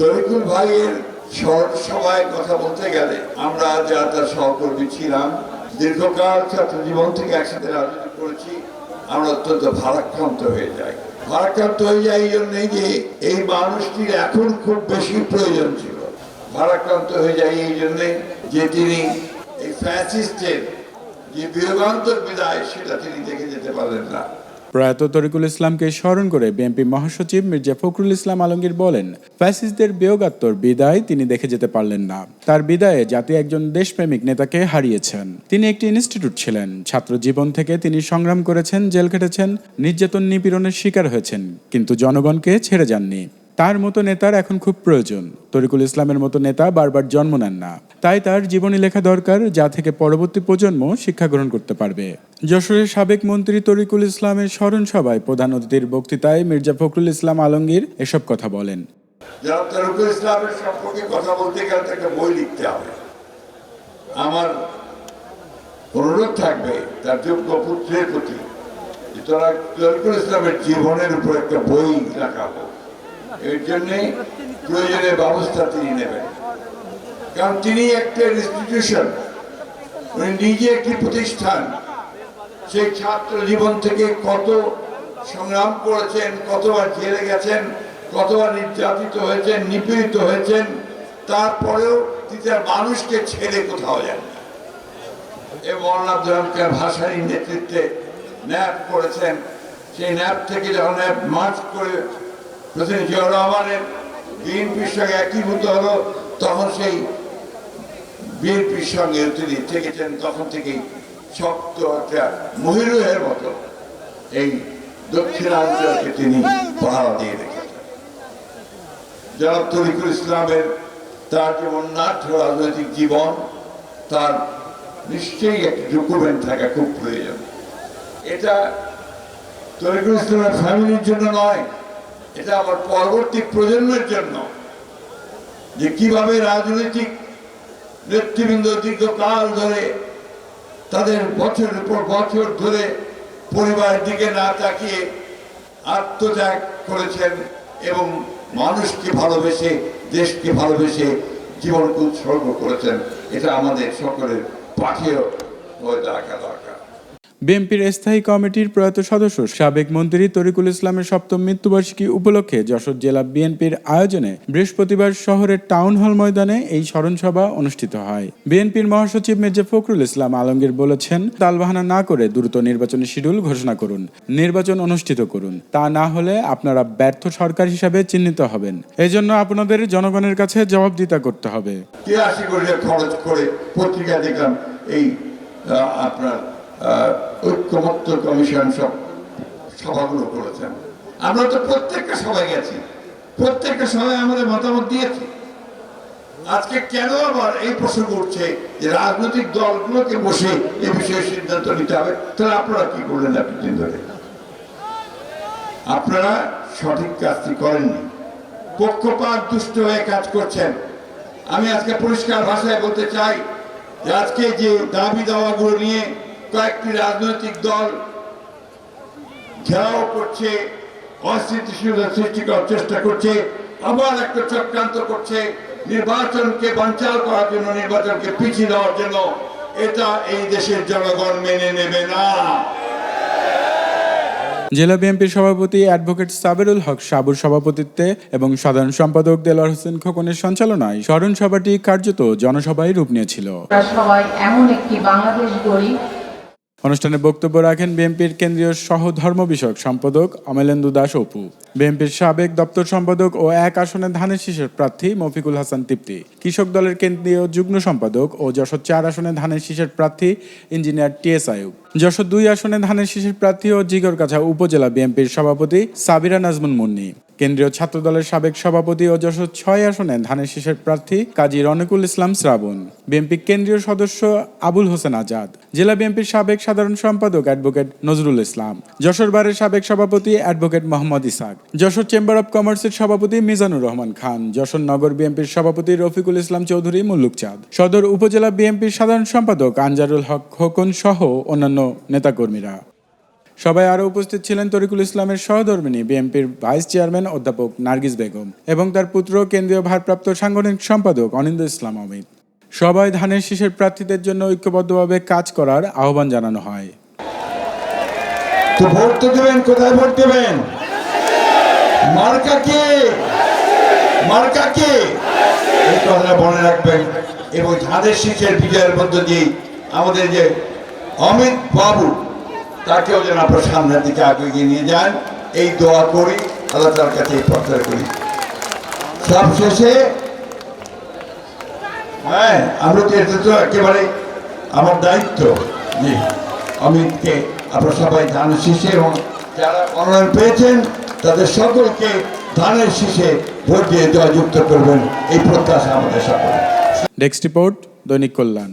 তরিকুল ভাইয়ের সভায় কথা বলতে গেলে আমরা যা তার সহকর্মী ছিলাম, দীর্ঘকাল ছাত্র জীবন থেকে একসাথে রাজনীতি করেছি, আমরা অত্যন্ত ভারাক্রান্ত হয়ে যাই। ভারাক্রান্ত হয়ে যায় এই জন্যই যে এই মানুষটির এখন খুব বেশি প্রয়োজন ছিল। ভারাক্রান্ত হয়ে যায় এই জন্যে যে তিনি এই ফ্যাসিস্টের যে বিয়োগান্তর বিদায়, সেটা তিনি দেখে যেতে পারলেন না। প্রয়াত তরিকুল ইসলামকে স্মরণ করে বিএনপি মহাসচিব মির্জা ফখরুল ইসলাম আলমগীর বলেন, ফ্যাসিস্টদের বিয়োগাত্তর বিদায় তিনি দেখে যেতে পারলেন না। তার বিদায়ে জাতি একজন দেশপ্রেমিক নেতাকে হারিয়েছেন। তিনি একটি ইনস্টিটিউট ছিলেন। ছাত্র জীবন থেকে তিনি সংগ্রাম করেছেন, জেল খেটেছেন, নির্যাতন নিপীড়নের শিকার হয়েছেন, কিন্তু জনগণকে ছেড়ে যাননি। তার মতো নেতার এখন খুব প্রয়োজন। তরিকুল ইসলামের মতো নেতা বারবার জন্ম নেন না। তাই তার জীবনী লেখা দরকার, যা থেকে পরবর্তী প্রজন্ম শিক্ষা গ্রহণ করতে পারবে। যশোরের সাবেক মন্ত্রী তরিকুল ইসলামের স্মরণ সভায় প্রধান অতিথির বক্তৃতায় মির্জা ফখরুল ইসলাম আলমগীর এসব কথা বলেন। তরুকুল আমার অনুরোধ থাকবে, তার যোগ্য পুত্রের প্রতি যে তোরা ইসলামের জীবনের উপর একটা বই লেখাবো এর জন্যে প্রয়োজনীয় ব্যবস্থা তিনি নেবেন কারণ তিনি একটা ইনস্টিটিউশন উনি নিজে একটি প্রতিষ্ঠান, সেই ছাত্র জীবন থেকে কত সংগ্রাম করেছেন, কতবার জেলে গেছেন, কতবার নির্যাতিত হয়েছেন, নিপীড়িত হয়েছেন, তারপরেও তিনি তার মানুষকে ছেড়ে কোথাও যান। এবং হামিদ ভাসানির নেতৃত্বে ন্যাপ করেছেন সেই ন্যাপ থেকে যখন ন্যাপ মার্চ করে রহমানের বিএনপির সঙ্গে একীভূত হলো, তখন সেই বিএনপির সঙ্গে তিনি থেকেছেন, তখন থেকেই শক্ত একটা মহিরুহের মতো এই দক্ষিণাঞ্চলকে তিনি পাহারা দিয়ে রেখেছেন। জনাব তরিকুল ইসলামের তার যে অন্যাঢ্য রাজনৈতিক জীবন, তার নিশ্চয়ই একটি ডকুমেন্ট থাকা খুব প্রয়োজন। এটা তরিকুল ইসলামের ফ্যামিলির জন্য নয় এটা আমার পরবর্তী প্রজন্মের জন্য যে কীভাবে রাজনৈতিক নেতৃবৃন্দ দীর্ঘকাল ধরে তাদের বছরের পর বছর ধরে পরিবারের দিকে না তাকিয়ে আত্মত্যাগ করেছেন এবং মানুষকে ভালোবেসে, দেশকে ভালোবেসে জীবনকে উৎসর্গ করেছেন। এটা আমাদের সকলের পাঠেও হয়ে দেখা দরকার। বিএনপির স্থায়ী কমিটির প্রয়াত সদস্য সাবেক মন্ত্রী তরিকুল ইসলামের সপ্তম মৃত্যুবার্ষিকী উপলক্ষে যশোর জেলা বিএনপির আয়োজনে বৃহস্পতিবার শহরের টাউন হল ময়দানে এই স্মরণসভা অনুষ্ঠিত হয়। বিএনপির মহাসচিব মির্জা ফখরুল ইসলাম আলমগীর বলেছেন, তালবাহানা না করে দ্রুত নির্বাচনী শিডিউল ঘোষণা করুন, নির্বাচন অনুষ্ঠিত করুন। তা না হলে আপনারা ব্যর্থ সরকার হিসাবে চিহ্নিত হবেন। এজন্য আপনাদের জনগণের কাছে জবাবদিতা করতে হবে। খরচ করে পত্রিকা দেখলাম, এই আপনার ঐক্যমত্য কমিশন সব সভাগুলো করেছেন। আমরা তো প্রত্যেকটা সভায় গেছি। প্রত্যেকটা সভায় আমাদের মতামত দিয়েছি। আজকে কেন আবার এই প্রসঙ্গ উঠছে যে রাজনৈতিক দলগুলোকে বসে এ বিষয়ে সিদ্ধান্ত নিতে হবে? তাহলে আপনারা কি করলেন এতদিন ধরে? আপনারা সঠিক কাজটি করেননি। পক্ষপাত দুষ্ট হয়ে কাজ করছেন। আমি আজকে পরিষ্কার ভাষায় বলতে চাই আজকে যে দাবি দাওয়াগুলো নিয়ে কয়েকটি রাজনৈতিক দল ঘেরাও করছে অস্থিতিশীলতা সৃষ্টি করার চেষ্টা করছে আবার একটা চক্রান্ত করছে নির্বাচনকে বাঞ্চাল করার জন্য নির্বাচনকে পিছিয়ে দেওয়ার জন্য। এটা এই দেশের জনগণ মেনে নেবে না। জেলা বিএনপির সভাপতি অ্যাডভোকেট সাবেরুল হক সাবুর সভাপতিত্বে এবং সাধারণ সম্পাদক দেলোয়ার হোসেন খোকনের সঞ্চালনায় স্মরণ সভাটি কার্যত জনসভায় রূপ নিয়েছিল। সবাই এমন একটি বাংলাদেশ গড়ি অনুষ্ঠানে বক্তব্য রাখেন বিএনপির কেন্দ্রীয় সহ ধর্ম বিষয়ক সম্পাদক অমলেন্দু দাস অপু। বিএনপির সাবেক দপ্তর সম্পাদক ও এক আসনে ধানের শীষের প্রার্থী মফিকুল হাসান তিপ্তি। কৃষক দলের কেন্দ্রীয় যুগ্ম সম্পাদক ও যশোর চার আসনে ধানের শীষের প্রার্থী ইঞ্জিনিয়ার টিএস আয়ুব। যশোর দুই আসনে ধানের শীষের প্রার্থী ও জিগরকাছা উপজেলা বিএনপির সভাপতি সাবিরা নাজমুল মুন্নি। কেন্দ্রীয় ছাত্র দলের সাবেক সভাপতি ও যশোর ছয় আসনে ধানের শীষের প্রার্থী কাজী রনিকুল ইসলাম শ্রাবণ, বিএনপি কেন্দ্রীয় সদস্য আবুল হোসেন আজাদ, জেলা বিএনপির সাবেক সাধারণ সম্পাদক অ্যাডভোকেট নজরুল ইসলাম, যশোর বারের সাবেক সভাপতি advocate Mohammad Ishaq, Jessore chamber of কমার্সের সভাপতি মিজানুর রহমান খান, যশোর নগর বিএনপির সভাপতি রফিকুল ইসলাম চৌধুরী মুল্লুক চাঁদ, সদর উপজেলা বিএনপির সাধারণ সম্পাদক আনজারুল হক খোকন সহ অন্যান্য নেতাকর্মীরা। সবাই আরও উপস্থিত ছিলেন তরিকুল ইসলামের সহধর্মিনী, বিএনপির ভাইস চেয়ারম্যান অধ্যাপক নার্গিস বেগম এবং তার পুত্র, কেন্দ্রীয় ভারপ্রাপ্ত সাংগঠনিক সম্পাদক অনিন্দ ইসলাম অমিত। সবাই ধানের শীষের প্রার্থীদের জন্য ঐক্যবদ্ধভাবে কাজ করার আহ্বান জানানো হয়। তো ভোট তো দেবেন, কোথায় ভোট দেবেন? মার্কা কে? মার্কা কে? এই কথাটা মনে রাখবেন এবং ধানের শীষের বিজয়ের মধ্য দিয়ে আমাদের যে অমিত বাবু তাকেও যেন আপনার সামনের দিকে আগে এগিয়ে নিয়ে যান। এই দোয়া করি, আল্লাহ তার কাছে প্রার্থনা করি। সব শেষে হ্যাঁ আমরা তো এটা তো একেবারে আমার দায়িত্ব। জি, অমিতকে আপনারা সবাই ধানের শীষে এবং যারা মনোনয়ন পেয়েছেন, তাদের সকলকে ধানের শীষে ভোট দিয়ে দেওয়া যুক্ত করবেন। এই প্রত্যাশা আমাদের সকলের। ডেস্ক রিপোর্ট দৈনিক কল্যাণ